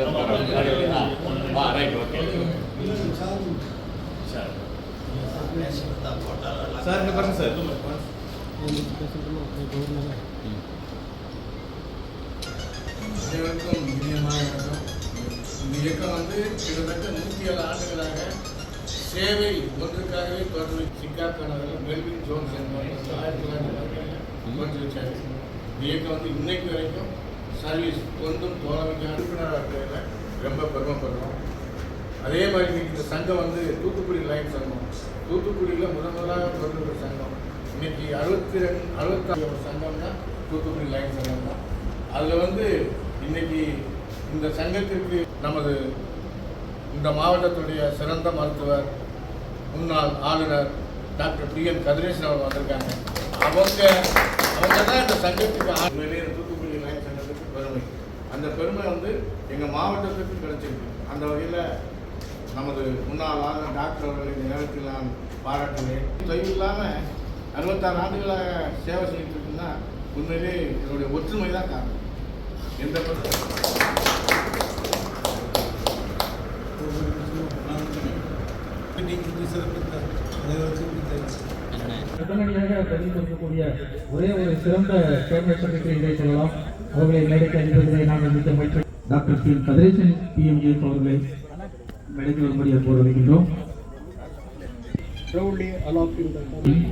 சைடுக்கு வந்து right okay sir sir பாருங்க சார் அனைவருக்கும் இனியமான இந்த இயக்கம் வந்து கிட்டத்தட்ட நூற்றி ஏழு ஆண்டுகளாக சேவை ஒன்றுக்காகவே தொடர்ந்து சிக்காகோ மெல்வின் ஜோன்ஸ் ஆயிரத்தி தொள்ளாயிரத்தி தோன்றி வச்சார் இந்த இயக்கம் வந்து இன்னைக்கு வரைக்கும் சர்வீஸ் ஒன்றும் தோழமைக்கான உறுப்பினராக இருக்கிறதுல ரொம்ப பெருமைப்படுறோம் அதே மாதிரி இன்றைக்கி இந்த சங்கம் வந்து தூத்துக்குடி லைன் சங்கம். தூத்துக்குடியில் முதன் முதலாக தொடர்ந்து சங்கம். இன்னைக்கு அறுபத்தி ரெண்டு அறுபத்தாறு ஒரு சங்கம்னா தூத்துக்குடி லைன் சங்கம் தான். அதில் வந்து இன்னைக்கு இந்த சங்கத்திற்கு நமது இந்த மாவட்டத்துடைய சிறந்த மருத்துவர் முன்னாள் ஆளுநர் டாக்டர் பி என் கதிரேசன் அவர் வந்திருக்காங்க. அவங்க அவங்க தான் இந்த சங்கத்துக்கு ஆ- உண்மையிலேயே இந்த தூத்துக்குடி லைன் சங்கத்துக்கு பெருமை அந்த பெருமை வந்து எங்கள் மாவட்டத்துக்கு கிடைச்சிருக்கு. அந்த வகையில் நமது முன்னாள் ஆளுநர் டாக்டர் அவர்களை இந்த நேரத்தில் நான் பாராட்டுவேன் தொய்வு இல்லாமல் அறுபத்தாறு ஆண்டுகளாக சேவை செஞ்சுட்டு இருக்குன்னா உண்மையிலே என்னுடைய ஒற்றுமை தான் காரணம். எந்த பிரச்சனை உடனடியாக பதில் கொடுக்கக்கூடிய ஒரே ஒரு சிறந்த கேபினட் செக்ரட்டரி இதை சொல்லலாம். அவர்களை மேடைக்கு அனுப்புவதை நாங்கள் மிக்க முயற்சி டாக்டர் சி கதிரேசன் பிஎம்ஏ அவர்களை மேடைக்கு வரும்படி அன்போடு வைக்கின்றோம்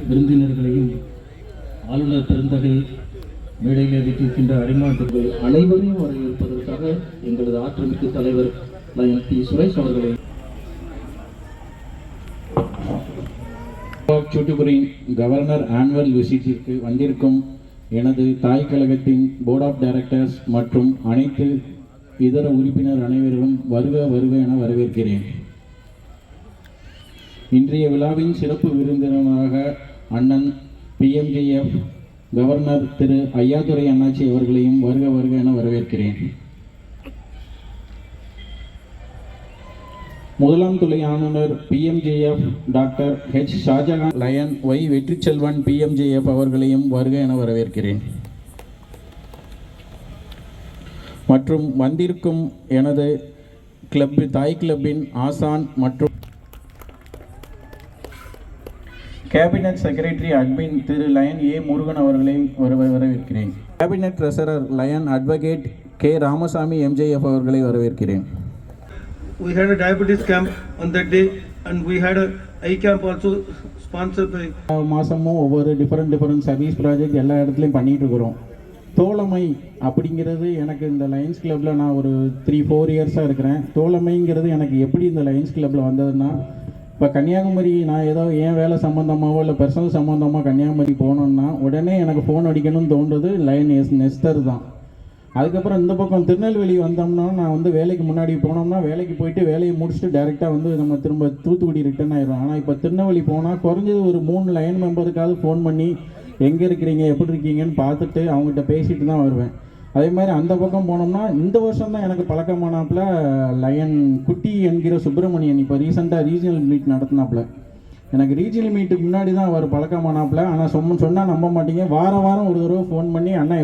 விருந்தினர்களையும் ஆளுநர் பெருந்தகை மேடையில் வீட்டிருக்கின்ற அறிமுகத்திற்கு அனைவரையும் வரவேற்பதற்காக எங்களது ஆற்றமிக்க தலைவர் லயன் டி சுரேஷ் அவர்களை தூத்துக்குடியின் கவர்னர் ஆனுவல் விசிட்டிற்கு வந்திருக்கும் எனது தாய் கழகத்தின் போர்ட் ஆஃப் டைரக்டர்ஸ் மற்றும் அனைத்து இதர உறுப்பினர் அனைவரும் வருக வருக என வரவேற்கிறேன். இன்றைய விழாவின் சிறப்பு விருந்தினராக அண்ணன் பிஎம்ஜிஎஃப் கவர்னர் திரு ஐயாதுரை அண்ணாச்சி அவர்களையும் வருக வருக என வரவேற்கிறேன். முதலாம் துறை ஆளுநர் PMJF doctor H. Shajahan lion Y Vetrichelvan PMJF அவர்களையும் வருக என வரவேற்கிறேன். மற்றும் வந்திருக்கும் எனது கிளப் தாய் கிளப்பின் ஆசான் மற்றும் cabinet secretary admin Thiru lion A. Murugan அவர்களையும் வர வரவேற்கிறேன். Cabinet treasurer lion advocate K. Ramasamy MJF அவர்களை வரவேற்கிறேன். We had a diabetes camp on that day and we had a eye camp also sponsored by மாதமும் ஒவ்வொரு different different service project எல்லா இடத்துலையும் பண்ணிகிட்டு இருக்கிறோம். தோழமை அப்படிங்கிறது எனக்கு இந்த லயன்ஸ் கிளப்பில் நான் ஒரு த்ரீ ஃபோர் இயர்ஸாக இருக்கிறேன். தோழமைங்கிறது எனக்கு எப்படி இந்த லயன்ஸ் கிளப்பில் வந்ததுன்னா இப்போ கன்னியாகுமரி நான் ஏதோ என் வேலை சம்மந்தமாகவோ இல்லை பர்சனல் சம்மந்தமாக கன்னியாகுமரி போனோன்னா உடனே எனக்கு ஃபோன் அடிக்கணும்னு தோன்றது லைன் எஸ் நெஸ்டர் தான். அதுக்கப்புறம் இந்த பக்கம் திருநெல்வேலி வந்தோம்னா நான் வந்து வேலைக்கு முன்னாடி போனோம்னா வேலைக்கு போயிட்டு வேலையை முடிச்சுட்டு டேரெக்டாக வந்து நம்ம திரும்ப தூத்துக்குடி ரிட்டர்ன் ஆயிடும் ஆனால் இப்போ திருநெல்வேலி போனால் குறைஞ்சது ஒரு மூணு லைன் மெம்பருக்காவது ஃபோன் பண்ணி எங்கே இருக்கிறீங்க? எப்படி இருக்கீங்கன்னு பார்த்துட்டு அவங்ககிட்ட பேசிட்டு தான் வருவேன். அதே மாதிரி அந்த பக்கம் போனோம்னா இந்த வருஷம் தான் எனக்கு பழக்கமானாப்புல லயன் குட்டி என்கிற சுப்பிரமணியன் இப்போ ரீசெண்டாக ரீஜனல் மீட் நடத்தினாப்புல. எனக்கு ரீஜனல் மீட்டுக்கு முன்னாடி தான் அவர் பழக்கமானாப்புல. ஆனால் சொன்ன சொன்னால் நம்ப மாட்டீங்க. வாரம் வாரம் ஒரு தடவை ஃபோன் பண்ணி அண்ணா